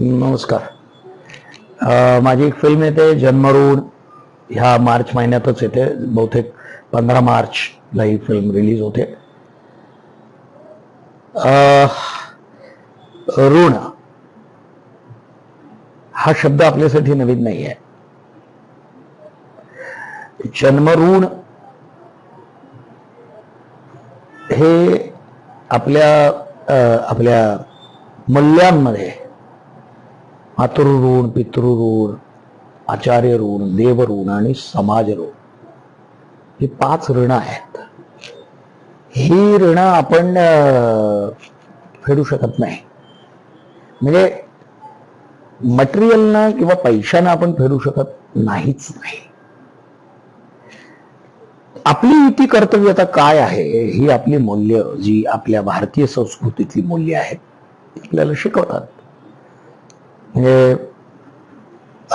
नमस्कार. माझी एक फिल्म येते जन्मरून ह्या मार्च महिन्यातच येते बहुतेक पंधरा मार्चला ही फिल्म रिलीज होते. ऋण. हा शब्द आपल्यासाठी नवीन नाही आहे जन्मऋण हे आपल्या अ, आपल्या मूल्यांमध्ये अतृऋण पितृऋण आचार्य ऋण देवऋण आणि समाज ऋण ही पाच ऋण आहेत. ही ऋण आपण फेडू शकत नाही. म्हणजे मटेरियलनं किंवा पैशानं आपण फेडू शकत नाहीच नाही. आपली इति कर्तव्यता काय आहे ही आपली मूल्य जी आपल्या भारतीय संस्कृतीतली मूल्य आहेत आपल्याला शिकवतात. म्हणजे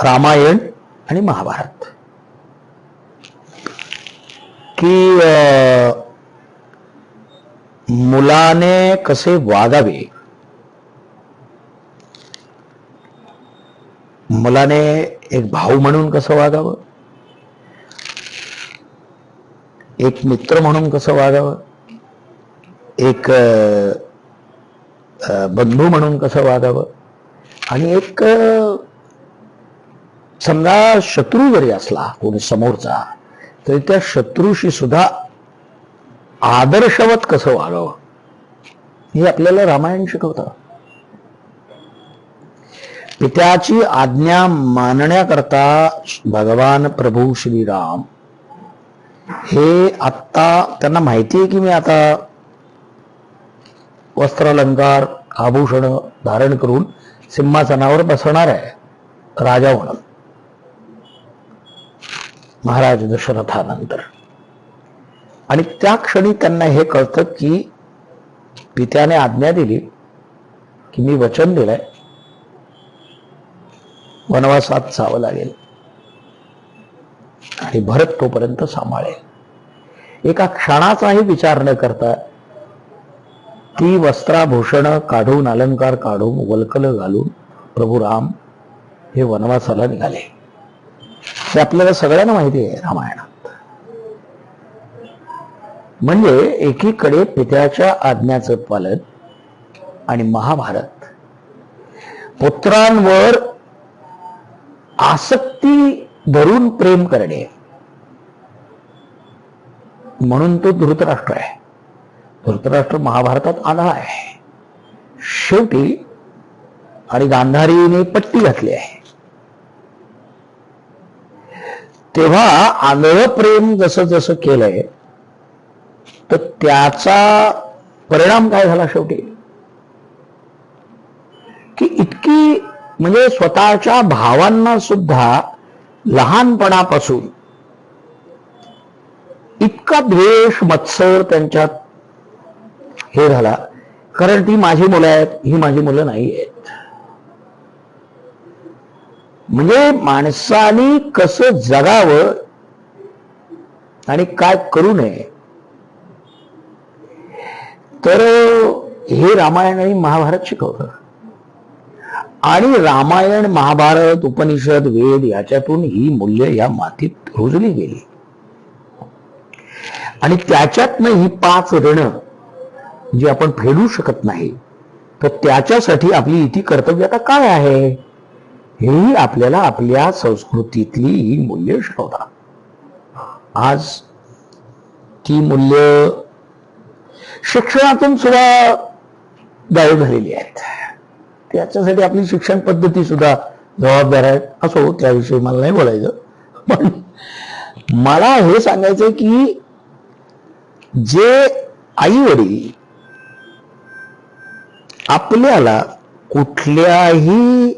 रामायण आणि महाभारत. की मुलाने कसे वागावे? मुलाने एक भाऊ म्हणून कसं वागावं? एक मित्र म्हणून कसं वागावं? एक बंधू म्हणून कसं वागावं? आणि एक समजा शत्रू जरी असला कोणी समोरचा तरी त्या शत्रूशी सुद्धा आदर्शवत कसं वागावं? हे आपल्याला रामायण शिकवतं. पित्याची आज्ञा मानण्याकरता भगवान प्रभू श्रीराम हे आत्ता त्यांना माहिती आहे की मी आता वस्त्रालंकार आभूषण धारण करून सिंहासनावर बसणार आहे. राजा म्हणून. महाराज दशरथानंतर. आणि त्या क्षणी त्यांना हे कळतं की पित्याने आज्ञा दिली की मी वचन दिलंय. वनवासात जावं लागेल. आणि भरत तोपर्यंत सांभाळेल. एका क्षणाचाही विचार न करता ती वस्त्राभूषण काढून अलंकार काढून वलकलं घालून प्रभू राम हे वनवासाला निघाले. हे आपल्याला सगळ्यांना माहिती आहे रामायणात. म्हणजे एकीकडे पित्याच्या आज्ञाचं पालन आणि महाभारत. पुत्रांवर आसक्ती धरून प्रेम करणे. म्हणून तो धृतराष्ट्र आहे. धृतराष्ट्र महाभारतात आला आहे. शेवटी आणि गांधारीने पट्टी घातली आहे. तेव्हा आंधळ प्रेम जसं जसं केलंय तर त्याचा परिणाम काय झाला शेवटी? की इतकी म्हणजे स्वतःच्या भावांना सुद्धा लहानपणापासून इतका द्वेष मत्सर त्यांच्यात हे झाला. कारण ती माझी मुलं आहेत ही माझी मुलं नाही आहेत. म्हणजे माणसाने कसं जगावं आणि काय करू नये. तर हे रामायण आणि महाभारत शिकवलं. आणि रामायण महाभारत उपनिषद वेद याच्यातून ही मूल्य या मातीत रुजली गेली. आणि त्याच्यातनं ही पाच ऋण जी आपण फेडू शकत नाही तर त्याच्यासाठी आपली इथे कर्तव्यता काय आहे? हेही आपल्याला आपल्या संस्कृतीतली ही मूल्य शिकवतात. आज ती मूल्य शिक्षणातून सुद्धा गायब झालेली आहेत. त्याच्यासाठी आपली शिक्षण पद्धती सुद्धा जबाबदार आहे असो त्याविषयी मला नाही बोलायचं. पण मला हे सांगायचं की जे आई वडील आपल्याला कुठल्याही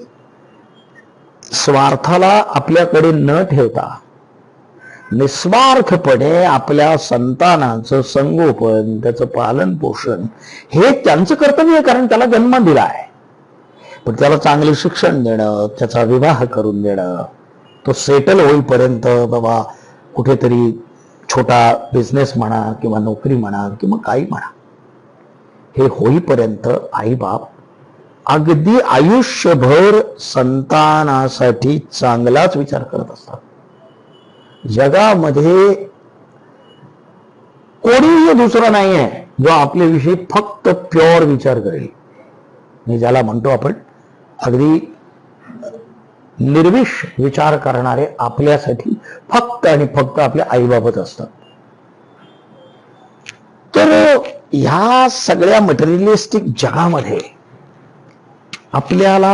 स्वार्थाला आपल्याकडे न ठेवता निस्वार्थपणे आपल्या संतानाचं संगोपन त्याचं पालन पोषण हे त्यांचं कर्तव्य आहे कारण त्याला जन्म दिला आहे. पण त्याला चांगले शिक्षण देणं त्याचा विवाह करून देणं तो सेटल होईपर्यंत बाबा कुठेतरी छोटा बिझनेस म्हणा किंवा नोकरी म्हणा किंवा काही म्हणा हे होईपर्यंत आईबाप अगदी आयुष्यभर संतानासाठी चांगलाच विचार करत असतात. जगामध्ये कोणीही दुसरा नाही आहे जो आपल्याविषयी फक्त प्युअर विचार करेल. मी ज्याला म्हणतो आपण अगदी निर्विष विचार करणारे आपल्यासाठी फक्त आणि फक्त आपल्या आईबाबत असतात. तर ह्या सगळ्या मटेरियलिस्टिक जगामध्ये आपल्याला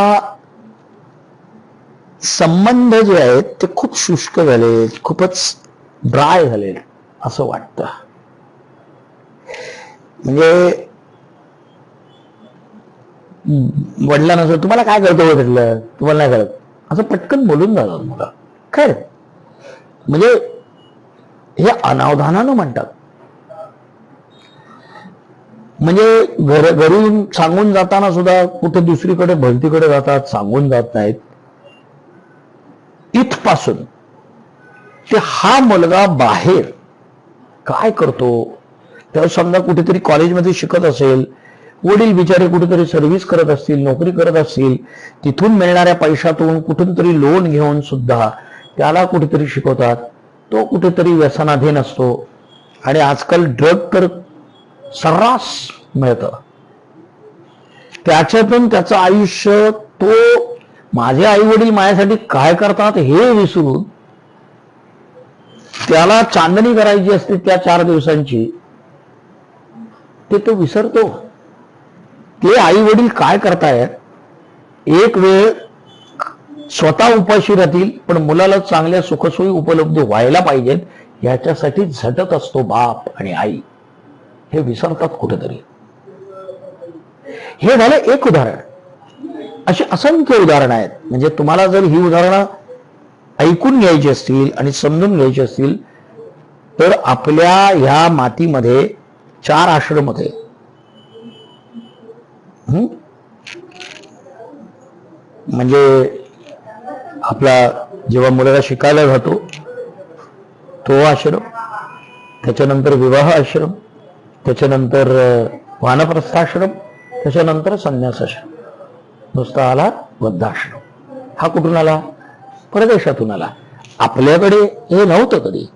संबंध जे आहेत ते खूप शुष्क झाले खूपच ड्राय झाले असं वाटतं. म्हणजे वडिलांना असं तुम्हाला काय कळतं भेटलं तुम्हाला नाही कळत असं पटकन बोलून जातात मला. काय म्हणजे हे अनावधानानं म्हणतात. म्हणजे घर घरून सांगून जाताना सुद्धा कुठे दुसरीकडे भलतीकडे जातात सांगून जात नाहीत. इथपासून ते हा मुलगा बाहेर काय करतो? तेव्हा समजा कुठेतरी कॉलेजमध्ये शिकत असेल वडील बिचारे कुठेतरी सर्व्हिस करत असतील नोकरी करत असतील तिथून मिळणाऱ्या पैशातून कुठून तरी लोन घेऊन सुद्धा त्याला कुठेतरी शिकवतात. तो कुठेतरी व्यसनाधीन असतो. आणि आजकाल ड्रग तर सर्रास मिळतं. त्याच्यातून त्याचं आयुष्य तो माझे आई वडील माझ्यासाठी काय करतात हे विसरून त्याला चांदणी करायची असते त्या चार दिवसांची ते तो विसरतो. ते आई वडील काय करतायत? एक वेळ स्वतः उपाशी राहतील पण मुलाला चांगल्या सुखसोयी उपलब्ध व्हायला पाहिजेत. याच्यासाठी झटत असतो बाप आणि आई. हे विसरतात कुठेतरी. हे झालं एक उदाहरण. अशी असंख्य उदाहरणं आहेत. म्हणजे तुम्हाला जर ही उदाहरणं ऐकून घ्यायची असतील आणि समजून घ्यायची असतील तर आपल्या ह्या मातीमध्ये चार आश्रम होते. म्हणजे आपला जेव्हा मुलाला शिकायला जातो तो आश्रम त्याच्यानंतर विवाह आश्रम त्याच्यानंतर वानप्रस्थाश्रम त्याच्यानंतर संन्यासाश्रम. नुसता आला वृद्धाश्रम. हा कुठून आला? परदेशातून आला. आपल्याकडे हे नव्हतं कधी.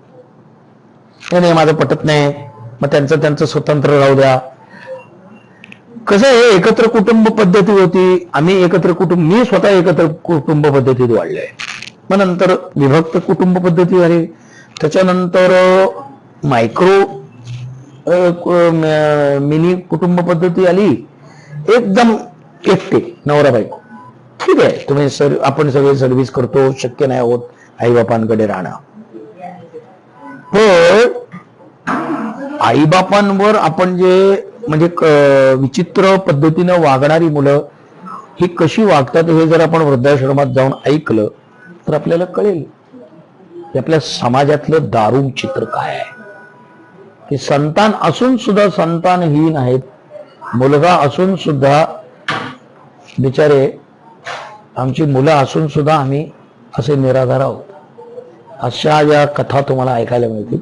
हे नाही माझं पटत नाही. मग त्यांचं त्यांचं स्वतंत्र राहू द्या. कसं आहे एकत्र कुटुंब पद्धती होती. आम्ही एकत्र कुटुंब मी स्वतः एकत्र कुटुंब पद्धतीत वाढलंय. मग नंतर विभक्त कुटुंब पद्धती झाली. त्याच्यानंतर मायक्रो मिनी कुटुंब पद्धती आली एकदम एकटे नवरा बायको. ठीक आहे तुम्ही सर आपण सगळे सर्व्हिस करतो शक्य नाही होत आईबापांकडे राहणं. पण आईबापांवर आपण जे म्हणजे विचित्र पद्धतीनं वागणारी मुलं ही कशी वागतात हे जर आपण वृद्धाश्रमात जाऊन ऐकलं तर आपल्याला कळेल की आपल्या समाजातलं दारुण चित्र काय आहे. की संतान असून सुद्धा संतानहीन आहेत. मुलगा असून सुद्धा बिचारे आमची मुलं असून सुद्धा आम्ही असे निराधार आहोत. अशा या कथा तुम्हाला ऐकायला मिळतील.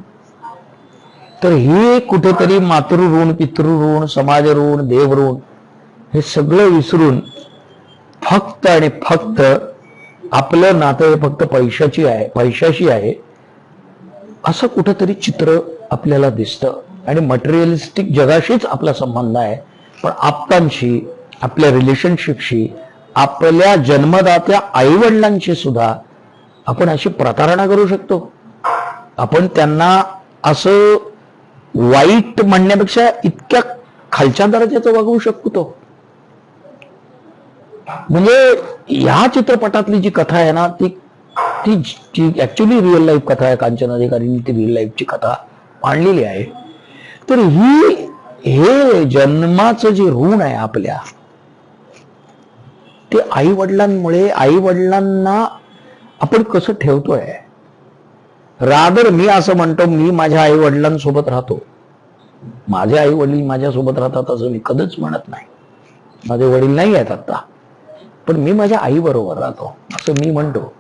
तर ही कुठेतरी मातृऋण पितृऋण समाज ऋण देवऋण हे सगळं विसरून फक्त आणि फक्त आपलं नातं हे फक्त पैशाची आहे पैशाशी आहे. असं कुठंतरी चित्र आपल्याला दिसतं. आणि मटेरियलिस्टिक जगाशीच आपला संबंध आहे. पण आप्तांशी आपल्या रिलेशनशिपशी आपल्या जन्मदात्या आईवडिलांशी सुद्धा आपण अशी प्रतारणा करू शकतो. आपण त्यांना असं वाईट म्हणण्यापेक्षा इतक्या खालच्या दर्जाचं वागवू शकतो. म्हणजे ह्या चित्रपटातली जी कथा आहे ना ती ती जी ऍक्च्युली रिअल लाईफ कथा आहे कांचन अधिकारींनी ती रिअल लाईफची कथा. मांडलेली आहे. तर ही हे जन्माचं जे ऋण आहे आपल्या ते आई वडिलांमुळे आई वडिलांना आपण कसं ठेवतोय? रादर मी असं म्हणतो मी माझ्या आई वडिलांसोबत राहतो. माझे आई वडील माझ्यासोबत राहतात असं मी कधीच म्हणत नाही. माझे वडील नाही आहेत आता पण मी माझ्या आई बरोबर राहतो असं मी म्हणतो.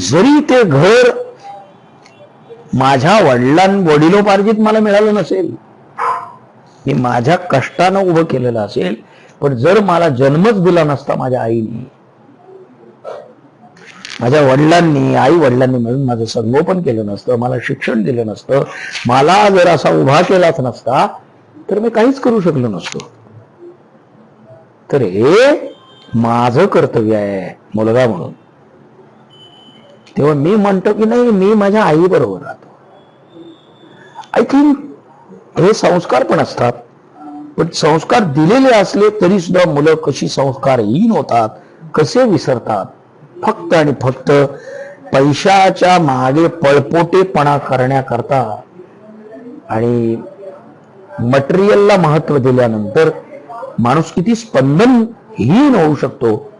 जरी ते घर माझ्या वडिलां वडिलोपार्जित मला मिळालं नसेल हे माझ्या कष्टानं उभं केलेलं असेल पण जर मला जन्मच दिला नसता माझ्या आईने माझ्या वडिलांनी आई वडिलांनी मिळून माझं संगोपन केलं नसतं मला शिक्षण दिलं नसतं मला जर असा उभा केलाच नसता तर मी काहीच करू शकलो नसतो. तर हे माझं कर्तव्य आहे मुलगा म्हणून. तेव्हा मी म्हणतो की नाही मी माझ्या आई बरोबर राहतो. आय थिंक हे संस्कार पण असतात. पण संस्कार दिलेले असले तरी सुद्धा मुलं कशी संस्कारहीन होतात कसे विसरतात. फक्त आणि फक्त पैशाच्या मागे पळपोटेपणा करण्याकरता आणि मटेरियलला महत्त्व दिल्यानंतर माणूस किती स्पंदनहीन होऊ शकतो.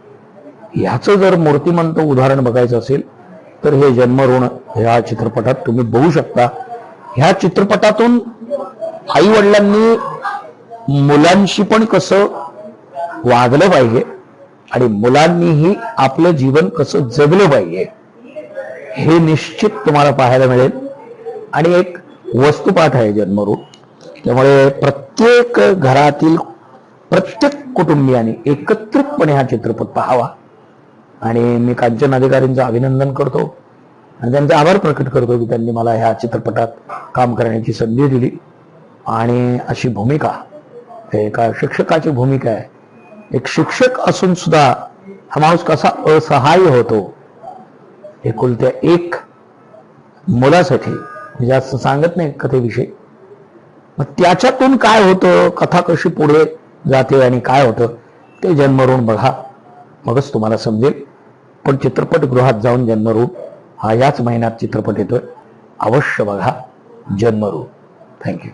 ह्याचं जर मूर्तिमंत उदाहरण बघायचं असेल तर हे जन्मऋण ह्या चित्रपटात तुम्ही बघू शकता. ह्या चित्रपटातून आई वडिलांनी मुलांशी पण कसं वागलं पाहिजे आणि मुलांनीही आपलं जीवन कसं जगलं पाहिजे हे निश्चित तुम्हाला पाहायला मिळेल. आणि एक वस्तुपाठ आहे जन्मरूप त्यामुळे प्रत्येक घरातील प्रत्येक कुटुंबियाने एकत्रितपणे हा चित्रपट पाहावा. आणि मी कांचन अधिकारींचं अभिनंदन करतो आणि त्यांचे आभार प्रकट करतो की त्यांनी मला ह्या चित्रपटात काम करण्याची संधी दिली. आणि अशी भूमिका हे एका शिक्षकाची भूमिका आहे. एक शिक्षक असून सुद्धा हा माणूस कसा असहाय्य होतो एकुलत्या एक मुलासाठी जास्त सांगत नाही कथेविषयी. मग त्याच्यातून काय होतं कथा कशी पुढे जाते आणि काय होतं ते जन्मरून बघा. मगच तुम्हाला समजेल. पण चित्रपटगृहात जाऊन जन्मरूप हा याच महिन्यात चित्रपट येतोय. अवश्य बघा जन्मरूप. थँक्यू